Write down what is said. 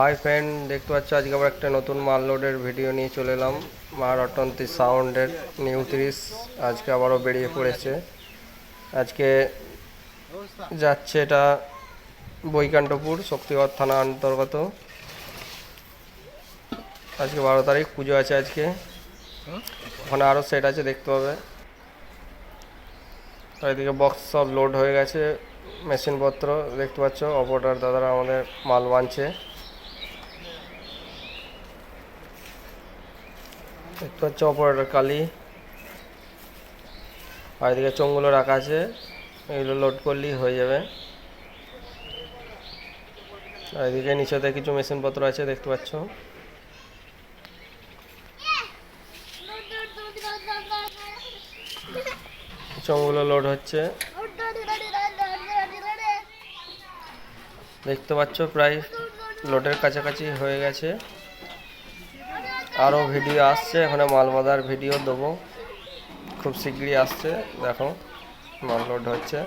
Hi friend দেখতে পাচ্ছ, আজকে আবার একটা নতুন মাল লোডের ভিডিও নিয়ে চলে এলাম। মার অটন্তি সাউন্ডের নিউ তিরিশ আজকে আবারও বেরিয়ে পড়েছে। আজকে যাচ্ছে এটা বৈকান্তপুর শক্তিগড় থানা অন্তর্গত। আজকে বারো তারিখ, পুজো আছে আজকে। ওখানে আরও সেট আছে, দেখতে আর এদিকে বক্স সব লোড হয়ে গেছে মেশিনপত্র দেখতে পাচ্ছ অপারেটর দাদারা আমাদের মাল বানছে দেখতে পাচ্ছ অপারেটর কালি। আর এদিকে চোঙগুলো রাখা আছে, এগুলো লোড করলেই হয়ে যাবে। আর এদিকে নিচেতে কিছু মেশিনপত্র আছে, দেখতে পাচ্ছ। চোঙগুলো লোড হচ্ছে। দেখতে পাচ্ছ প্রায় লোডের কাছাকাছি হয়ে গেছে। আরও ভিডিও আসছে এখানে মালবাজার ভিডিও দেবো। খুব শীঘ্রই আসছে দেখো মাল লোড হচ্ছে।